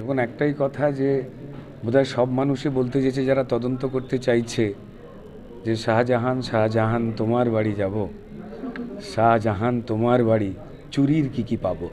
এখন একটাই কথা যে বোধহয় সব মানুষই বলতে চেয়েছে, যারা তদন্ত করতে চাইছে যে শাহজাহান শাহজাহান তোমার বাড়ি যাব। শাহজাহান তোমার বাড়ি, চুরির কি কি পাবো?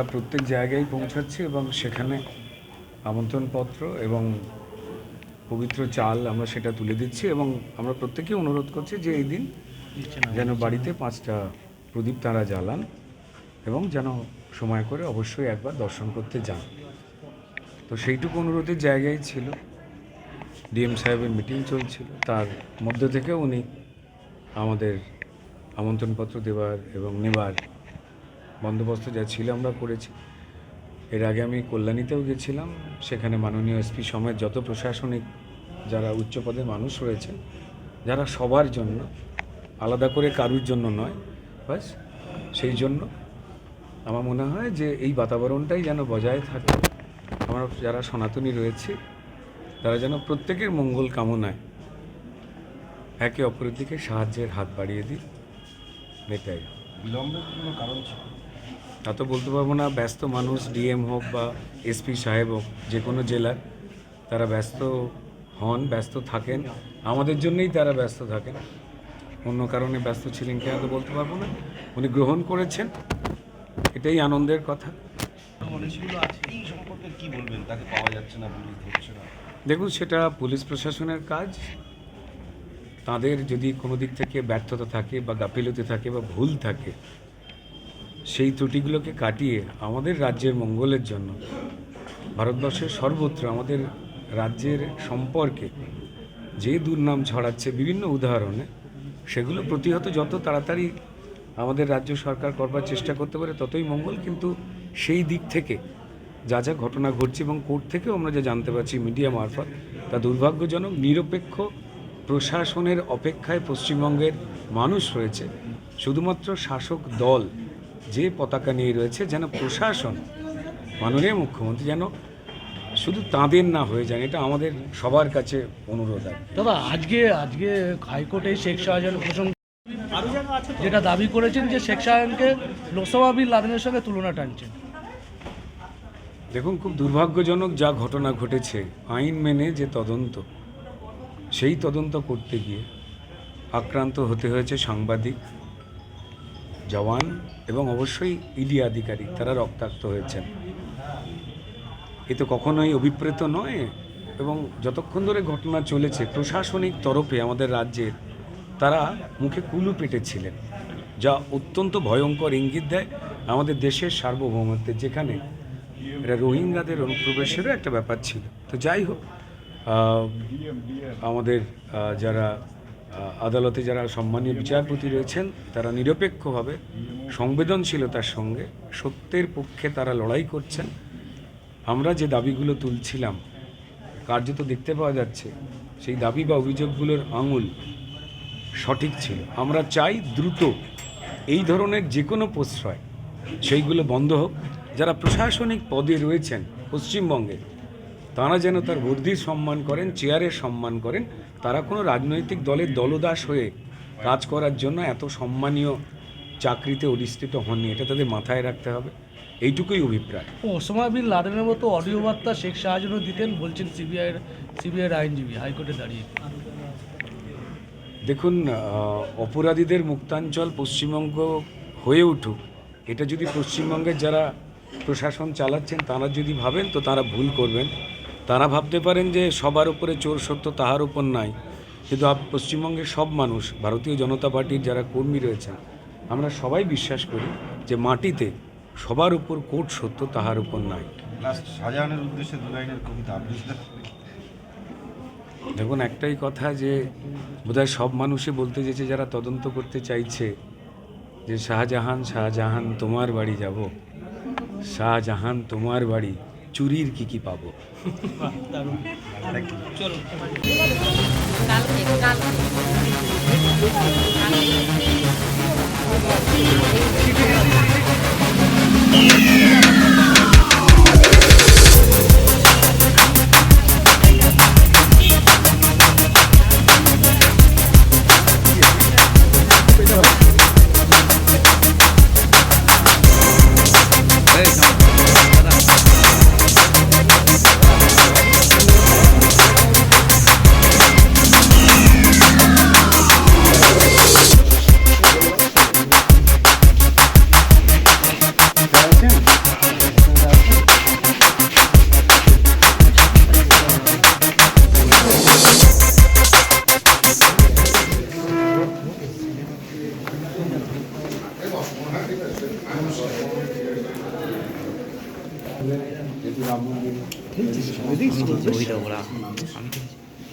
আমরা প্রত্যেক জায়গায় পৌঁছাচ্ছি এবং সেখানে আমন্ত্রণপত্র এবং পবিত্র চাল আমরা সেটা তুলে দিচ্ছি এবং আমরা প্রত্যেকেই অনুরোধ করছি যে এই দিন যেন বাড়িতে পাঁচটা প্রদীপ তারা জ্বালান এবং যেন সময় করে অবশ্যই একবার দর্শন করতে যান। তো সেইটুকু অনুরোধের জায়গায় ছিল। ডিএম সাহেবের মিটিং চলছিল। তার মধ্য থেকে উনি আমাদের আমন্ত্রণপত্র দেওয়ার এবং নেবার বন্দোবস্ত যা ছিল আমরা করেছি। এর আগে আমি কল্যাণীতেও গেছিলাম। সেখানে মাননীয় এসপি সমেত যত প্রশাসনিক যারা উচ্চ পদের মানুষ রয়েছেন যারা সবার জন্য, আলাদা করে কারুর জন্য নয়, বাস সেই জন্য আমার মনে হয় যে এই বাতাবরণটাই যেন বজায় থাকে। আমরা যারা সনাতনী রয়েছে, তারা যেন প্রত্যেকের মঙ্গল কামনায় একে অপরের দিকে সাহায্যের হাত বাড়িয়ে দিই, এটাই। বিলম্বের কোনো কারণ ছিল তা তো বলতে পারব না ব্যস্ত মানুষ ডিএম হোক বা এসপি সাহেব হোক যে কোনো জেলার তারা ব্যস্ত হন ব্যস্ত থাকেন। আমাদের জন্যই তারা ব্যস্ত থাকেন। অন্য কারণে ব্যস্ত ছিলেন কেন তো বলতে পারব না। উনি গ্রহণ করেছেন। এটাই আনন্দের কথা। মানুষগুলো আছে এই সম্পর্কে কি বলবেন? তাকে পাওয়া যাচ্ছে না পুলিশ দেখুন সেটা পুলিশ প্রশাসনের কাজ। তাদের যদি কোনো দিক থেকে ব্যর্থতা থাকে বা গাফিলতি থাকে বা ভুল থাকে সেই ত্রুটিগুলোকে কাটিয়ে আমাদের রাজ্যের মঙ্গলের জন্য, ভারতবর্ষের সর্বত্র আমাদের রাজ্যের সম্পর্কে যে দুর্নাম ছড়াচ্ছে বিভিন্ন উদাহরণে, সেগুলো প্রতিহত যত তাড়াতাড়ি আমাদের রাজ্য সরকার করবার চেষ্টা করতে পারে, ততই মঙ্গল। কিন্তু সেই দিক থেকে যা যা ঘটনা ঘটছে এবং কোর্ট থেকেও আমরা যা জানতে পারছি মিডিয়া মারফত, তা দুর্ভাগ্যজনক, নিরপেক্ষ প্রশাসনের অপেক্ষায় পশ্চিমবঙ্গের মানুষ রয়েছে, শুধুমাত্র শাসক দল যে পতাকা নিয়ে রয়েছে যেন প্রশাসন মাননীয় মুখ্যমন্ত্রী যেন শুধু তাঁদের না হয়ে যান এটা আমাদের সবার কাছে অনুরোধ আর। দাদা আজকে আজকে হাইকোর্টে শেখ শাহজাহান প্রসঙ্গ যেটা দাবি করেছেন যে শেখ শাহজাহানকে লোকসভা বিল লাদেনের সঙ্গে তুলনা টানছেন দেখুন খুব দুর্ভাগ্যজনক যা ঘটনা ঘটেছে আইন মেনে যে তদন্ত সেই তদন্ত করতে গিয়ে আক্রান্ত হতে হয়েছে সাংবাদিক জওয়ান এবং অবশ্যই ইডি আধিকারিক, তারা রক্তাক্ত হয়েছেন। এ তো কখনোই অভিপ্রেত নয় এবং যতক্ষণ ধরে ঘটনা চলেছে, প্রশাসনিক তরফে আমাদের রাজ্যের, তারা মুখে কুলু পেটেছিলেন, যা অত্যন্ত ভয়ঙ্কর ইঙ্গিত দেয় আমাদের দেশের সার্বভৌমত্বের, যেখানে এটা রোহিঙ্গাদের অনুপ্রবেশেরও একটা ব্যাপার ছিল। তো যাই হোক আমাদের যারা আদালতে যারা সম্মানীয় বিচারপতি রয়েছেন, তারা নিরপেক্ষভাবে সংবেদনশীলতার সঙ্গে সত্যের পক্ষে তারা লড়াই করছেন। আমরা যে দাবিগুলো তুলছিলাম, কার্যত দেখতে পাওয়া যাচ্ছে, সেই দাবি বা অভিযোগগুলোর আঙুল সঠিক ছিল। আমরা চাই দ্রুত এই ধরনের যে কোনো প্রশ্রয়, সেইগুলো বন্ধ হোক। যারা প্রশাসনিক পদে রয়েছেন, পশ্চিমবঙ্গে তারা যেন তার বর্ধির সম্মান করেন চেয়ারের সম্মান করেন তারা কোনো রাজনৈতিক দলের দলদাস হয়ে কাজ করার জন্য এত সম্মানীয় চাকরিতে অধিষ্ঠিত হননি। এটা তাদের মাথায় রাখতে হবে। এইটুকুই অভিপ্রায়। ওসামা বিন লাদেনের মতো অডিও বার্তা শেখ শাহজাহানও দিতেন বলছেন সিবিআইয়ের সিবিআইয়ের আইনজীবী হাইকোর্টে দাঁড়িয়ে। দেখুন অপরাধীদের মুক্তাঞ্চল পশ্চিমবঙ্গ হয়ে উঠুক এটা যদি পশ্চিমবঙ্গের যারা প্রশাসন চালাচ্ছেন তারা যদি ভাবেন তো তারা ভুল করবেন। তারা ভাবতে পারেন যে সবার উপরে চোর সত্য তাহার উপর নাই। কিন্তু পশ্চিমবঙ্গের সব মানুষ ভারতীয় জনতা পার্টির যারা কর্মী রয়েছেন আমরা সবাই বিশ্বাস করি যে মাটিতে সবার উপর কোট সত্য তাহার উপর নাই। উদ্দেশ্যে কবিতা দেখুন একটাই কথা যে বোধহয় সব মানুষই বলতে চেয়েছে যারা তদন্ত করতে চাইছে যে শাহজাহান শাহজাহান তোমার বাড়ি যাব। শাহজাহান তোমার বাড়ি। চুরির কি কি পাবো কালকে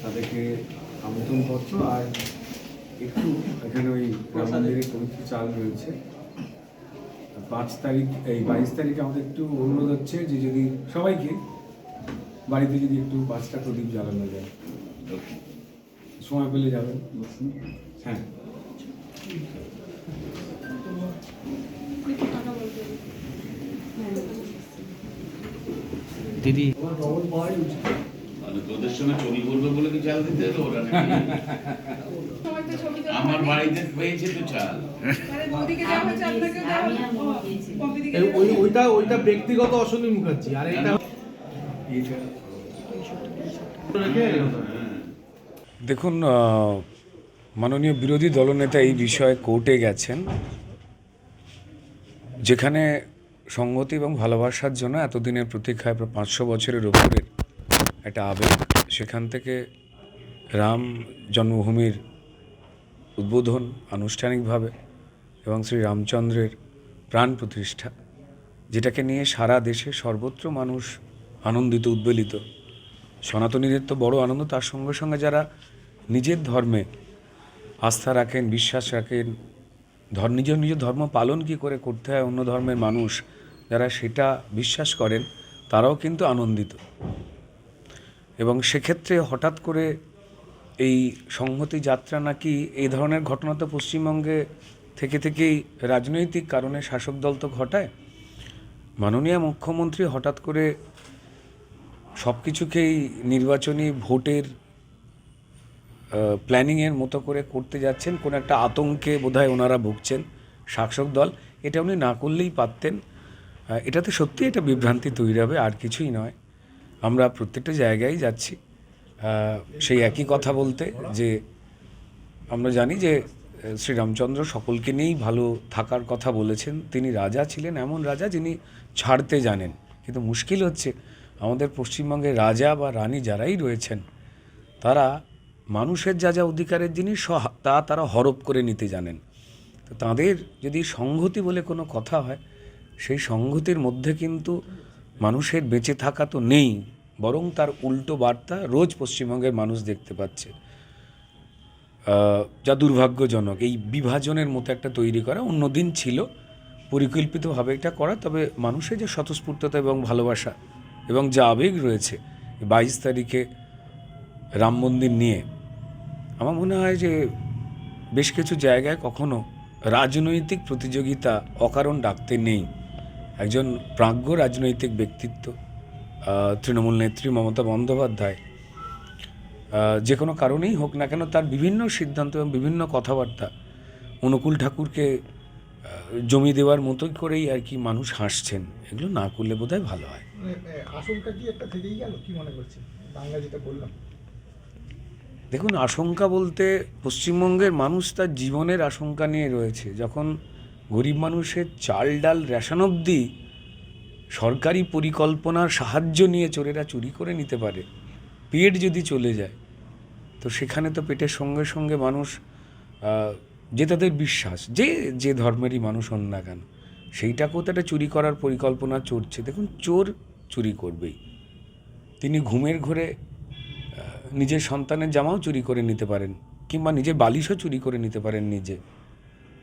তাদেরকে আমন্ত্রণপত্র আর একটু এখানে ওই রাম মন্দিরের পবিত্র চাল রয়েছে। পাঁচ তারিখ এই বাইশ তারিখে আমাদের একটু অনুরোধ হচ্ছে যে যদি সবাইকে বাড়িতে যদি একটু পাঁচটা প্রদীপ জ্বালানো যায়। সময় পেলে যাবেন। হ্যাঁ। দিদি তোদের সঙ্গে ছবি করবে বলে কি চাল দিতে এলো ওরা নাকি? আমার বাড়িতে পেয়েছে তো চাল ওইটা ওইটা ব্যক্তিগত মুখার্জি আর এটা দেখুন মাননীয় বিরোধী দলনেতা এই বিষয়ে কোর্টে গেছেন, যেখানে সংগতি এবং ভালোবাসার জন্য এতদিনের প্রতীক্ষায় প্রায় পাঁচশো বছরের ওপরের একটা আবেগ, সেখান থেকে রাম জন্মভূমির উদ্বোধন আনুষ্ঠানিকভাবে এবং শ্রী রামচন্দ্রের প্রাণ প্রতিষ্ঠা, যেটাকে নিয়ে সারা দেশে সর্বত্র মানুষ আনন্দিত, উদ্বেলিত। সনাতনীদের তো বড় আনন্দ, তার সঙ্গে সঙ্গে যারা নিজের ধর্মে আস্থা রাখেন, বিশ্বাস রাখেন। ধর, নিজ নিজ ধর্ম পালন কি করে করতে হয় অন্য ধর্মের মানুষ? যারা সেটা বিশ্বাস করেন, তারাও কিন্তু আনন্দিত। এবং সেক্ষেত্রে হঠাৎ করে এই সংহতি যাত্রা নাকি এই ধরনের ঘটনা তো পশ্চিমবঙ্গে থেকে থেকেই রাজনৈতিক কারণে শাসক দল তো ঘটায়। মাননীয় মুখ্যমন্ত্রী হঠাৎ করে সব কিছুকেই নির্বাচনী ভোটের প্ল্যানিংয়ের মতো করে করতে যাচ্ছেন, কোনো একটা আতঙ্কে বোধহয় ওনারা ভুগছেন শাসক দল। এটা উনি না করলেই পারতেন। এটাতে সত্যি এটা বিভ্রান্তি তৈরি হবে, আর কিছুই নয়। আমরা প্রত্যেকটা জায়গায় যাচ্ছি। সেই একই কথা বলতে যে, আমরা জানি যে শ্রীরামচন্দ্র সকলকে নিয়েই ভালো থাকার কথা বলেছেন। তিনি রাজা ছিলেন, এমন রাজা যিনি ছাড়তে জানেন। কিন্তু মুশকিল হচ্ছে, আমাদের পশ্চিমবঙ্গের রাজা বা রানী যারাই রয়েছেন, তারা মানুষের যা যা অধিকারের জিনিস তা তারা হরপ করে নিতে জানেন। তো তাদের যদি সংহতি বলে কোনো কথা হয়, সেই সংহতির মধ্যে কিন্তু মানুষের বেঁচে থাকা তো নেই, বরং তার উল্টো বার্তা রোজ পশ্চিমবঙ্গের মানুষ দেখতে পাচ্ছে। যা দুর্ভাগ্যজনক, এই বিভাজনের মতো একটা তৈরি করা অন্যদিন ছিল, পরিকল্পিতভাবে এটা করা, তবে মানুষের যে স্বতঃস্ফূর্ততা এবং ভালোবাসা এবং যা আবেগ রয়েছে বাইশ তারিখে রাম মন্দির নিয়ে আমার মনে হয় যে বেশ কিছু জায়গায় কখনো রাজনৈতিক প্রতিযোগিতা অকারণ ডাকতে নেই। একজন প্রাজ্ঞ রাজনৈতিক ব্যক্তিত্ব তৃণমূল নেত্রী মমতা বন্দ্যোপাধ্যায় যে কোনো কারণেই হোক না কেন তার বিভিন্ন সিদ্ধান্ত এবং বিভিন্ন কথাবার্তা অনুকূল ঠাকুরকে জমি দেওয়ার মতোই করেই আর কি মানুষ হাসছেন। এগুলো না করলে বোধহয় ভালো হয়। মানে, কি একটা থেকেই গেল? কি মনে করছেন? বাংলা যেটা বললাম। দেখুন, আশঙ্কা বলতে পশ্চিমবঙ্গের মানুষ তার জীবনের আশঙ্কা নিয়ে রয়েছে। যখন গরিব মানুষের চাল ডাল রেশন অবধি সরকারি পরিকল্পনার সাহায্য নিয়ে চোরেরা চুরি করে নিতে পারে, পেট যদি চলে যায়, তো সেখানে তো পেটের সঙ্গে সঙ্গে মানুষ যে তাদের বিশ্বাস, যে যে ধর্মেরই মানুষ হন না কেন, সেইটাকেও তো একটা চুরি করার পরিকল্পনা চলছে দেখুন, চোর চুরি করবেই। তিনি ঘুমের ঘরে নিজের সন্তানের জামাও চুরি করে নিতে পারেন কিংবা নিজের বালিশও চুরি করে নিতে পারেন নিজে।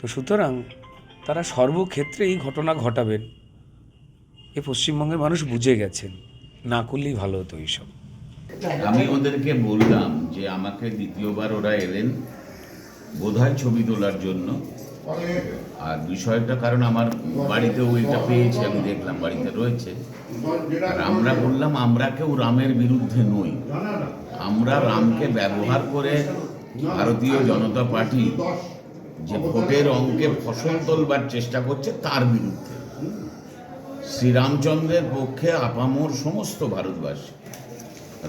তো সুতরাং তারা সর্বক্ষেত্রে এই ঘটনা ঘটাবেন। এ পশ্চিমবঙ্গের মানুষ বুঝে গেছেন, না করলেই ভালো হতো এইসব। আমি ওদেরকে বললাম যে আমাকে দ্বিতীয়বার ওরা এলেন, বোধহয় ছবি তোলার জন্য। আর বিষয়টা, কারণ আমার বাড়িতে ওইটা পেয়েছি, আমি দেখলাম বাড়িতে রয়েছে। আর আমরা বললাম আমরা কেউ রামের বিরুদ্ধে নই। আমরা রামকে ব্যবহার করে ভারতীয় জনতা পার্টি যে ভোটের অঙ্কে ফসল তোলবার চেষ্টা করছে, তার বিরুদ্ধে। শ্রীরামচন্দ্রের পক্ষে আপামোর সমস্ত ভারতবাসী,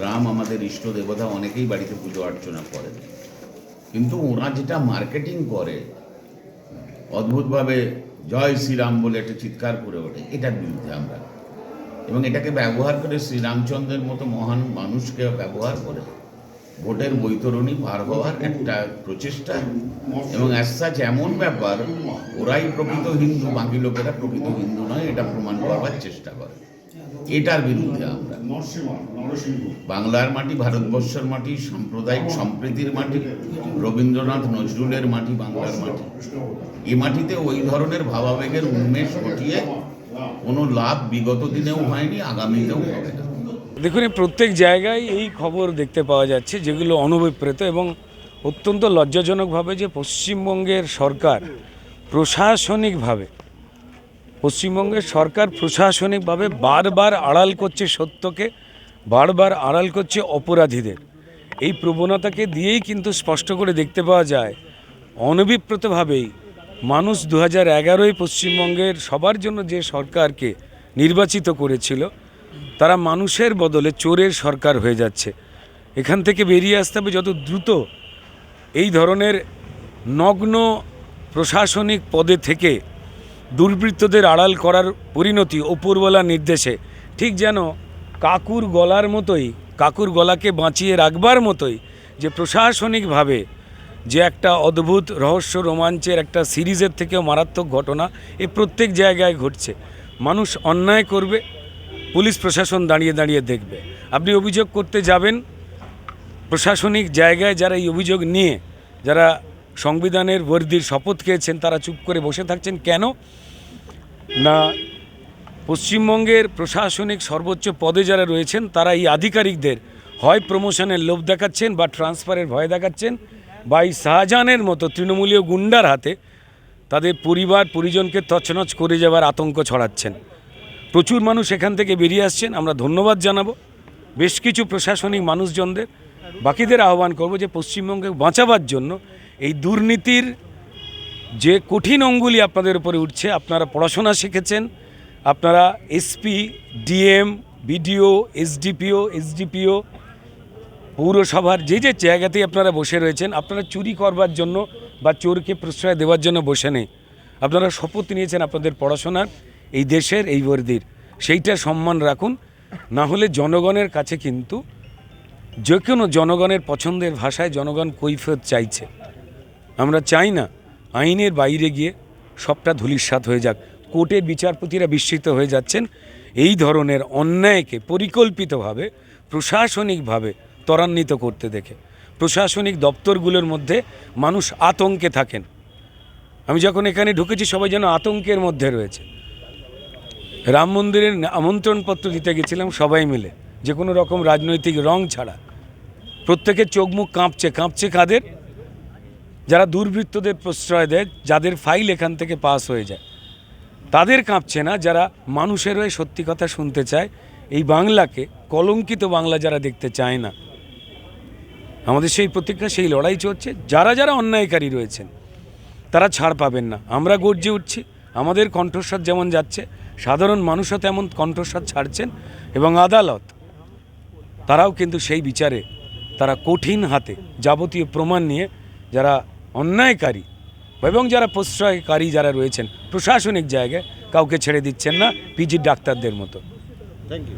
রাম আমাদের ইষ্ট দেবতা, অনেকেই বাড়িতে পুজো অর্চনা করেন। কিন্তু ওরা যেটা মার্কেটিং করে, অদ্ভুতভাবে জয় শ্রীরাম বলে একটা চিৎকার করে ওঠে, এটার বিরুদ্ধে আমরা এবং এটাকে ব্যবহার করে শ্রীরামচন্দ্রের মতো মহান মানুষকে ব্যবহার করে। ভোটের বৈতরণী পার হওয়ার একটা প্রচেষ্টা। এবং অ্যাসাচ এমন ব্যাপার, ওরাই প্রকৃত হিন্দু, বাকি লোকেরা প্রকৃত হিন্দু নয়, এটা প্রমাণ করবার চেষ্টা করে। এটার বিরুদ্ধে আমরা। বাংলার মাটি, ভারতবর্ষের মাটি, সাম্প্রদায়িক সম্প্রীতির মাটি, রবীন্দ্রনাথ নজরুলের মাটি, বাংলার মাটি। এ মাটিতে ওই ধরনের ভাবাবেগের উন্মেষ ঘটিয়ে কোনো লাভ বিগত দিনেও হয়নি, আগামীতেও হবে। না দেখুন প্রত্যেক জায়গায় এই খবর দেখতে পাওয়া যাচ্ছে, যেগুলো অনভিপ্রেত এবং অত্যন্ত লজ্জাজনকভাবে যে পশ্চিমবঙ্গের সরকার প্রশাসনিকভাবে, পশ্চিমবঙ্গের সরকার প্রশাসনিকভাবে বারবার আড়াল করছে সত্যকে, বারবার আড়াল করছে অপরাধীদের। এই প্রবণতাকে দিয়েই কিন্তু স্পষ্ট করে দেখতে পাওয়া যায়, অনভিপ্রেতভাবেই মানুষ দু হাজার এগারোয় পশ্চিমবঙ্গের সবার জন্য যে সরকারকে নির্বাচিত করেছিল, তারা মানুষের বদলে চোরের সরকার হয়ে যাচ্ছে। এখান থেকে বেরিয়ে আসতে হবে যত দ্রুত এই ধরনের নগ্ন প্রশাসনিক পদে থেকে দুর্বৃত্তদের আড়াল করার পরিণতি ওপরওয়ালার নির্দেশে। ঠিক যেন কাকুর গলার মতোই, কাকুর গলাকে বাঁচিয়ে রাখবার মতোই যে প্রশাসনিকভাবে যে একটা অদ্ভুত রহস্য রোমাঞ্চের একটা সিরিজের থেকেও মারাত্মক ঘটনা এ প্রত্যেক জায়গায় ঘটছে। মানুষ অন্যায় করবে, পুলিশ প্রশাসন দাঁড়িয়ে দাঁড়িয়ে দেখবে। আপনি অভিযোগ করতে যাবেন, প্রশাসনিক জায়গায় যারা এই অভিযোগ নিয়ে, যারা সংবিধানের বর্দির শপথ খেয়েছেন, তারা চুপ করে বসে থাকছেন কেন? না, পশ্চিমবঙ্গের প্রশাসনিক সর্বোচ্চ পদে যারা রয়েছেন, তারা এই আধিকারিকদের হয় প্রমোশনের লোভ দেখাচ্ছেন বা ট্রান্সফারের ভয় দেখাচ্ছেন এই শাহজাহানের মতো তৃণমূলীয় গুন্ডার হাতে তাদের পরিবার, পরিজনকে তছনছ করে যাওয়ার আতঙ্ক ছড়াচ্ছেন। প্রচুর মানুষ এখান থেকে বেরিয়ে আসছেন, আমরা ধন্যবাদ জানাব। বেশ কিছু প্রশাসনিক মানুষজনদের। বাকিদের আহ্বান করব যে পশ্চিমবঙ্গে বাঁচাবার জন্য এই দুর্নীতির যে কঠিন অঙ্গুলি আপনাদের উপরে উঠছে, আপনারা পড়াশোনা শিখেছেন, আপনারা SP, DM, BDO, SDPO SDPO পৌরসভার যে যে জায়গাতেই আপনারা বসে রয়েছেন, আপনারা চুরি করবার জন্য বা চোরকে প্রশ্রয় দেওয়ার জন্য বসে নেই। আপনারা শপথ নিয়েছেন আপনাদের পড়াশোনার, এই দেশের, এই বর্দির। সেইটা সম্মান রাখুন, না হলে জনগণের কাছে কিন্তু যে কোনো জনগণের পছন্দের ভাষায় জনগণ কৈফিয়ত চাইছে। আমরা চাই না আইনের বাইরে গিয়ে সবটা ধূলিসাৎ হয়ে যাক। কোর্টের বিচারপতিরা বিস্মিত হয়ে যাচ্ছেন। এই ধরনের অন্যায়কে পরিকল্পিতভাবে, প্রশাসনিকভাবে ত্বরান্বিত করতে দেখে। প্রশাসনিক দপ্তরগুলোর মধ্যে মানুষ আতঙ্কে থাকেন। আমি যখন এখানে ঢুকেছি, সবাই যেন আতঙ্কের মধ্যে রয়েছে। রাম মন্দিরের আমন্ত্রণপত্র দিতে গেছিলাম সবাই মিলে। যে কোনো রকম রাজনৈতিক রং ছাড়া। প্রত্যেকের চোখ মুখ কাঁপছে কাঁপছে কাদের? যারা দুর্বৃত্তদের প্রশ্রয় দেয়, যাদের ফাইল এখান থেকে পাস হয়ে যায়। তাদের কাঁপছে না, যারা মানুষের হয়ে সত্যি কথা শুনতে চায়। এই বাংলাকে কলঙ্কিত বাংলা যারা দেখতে চায় না। আমাদের সেই প্রতিজ্ঞা সেই লড়াই চলছে। যারা যারা অন্যায়কারী রয়েছেন, তারা ছাড় পাবেন না। আমরা গর্জে উঠছি। আমাদের কণ্ঠস্বর যেমন যাচ্ছে, সাধারণ মানুষও তেমন কণ্ঠস্বর ছাড়ছেন এবং আদালত, তারাও কিন্তু সেই বিচারে, তারা কঠিন হাতে যাবতীয় প্রমাণ নিয়ে যারা অন্যায়কারী এবং যারা প্রশ্রয়কারী যারা রয়েছেন, প্রশাসনিক জায়গায় কাউকে ছেড়ে দিচ্ছেন না, পিজির ডাক্তারদের মতো। Thank you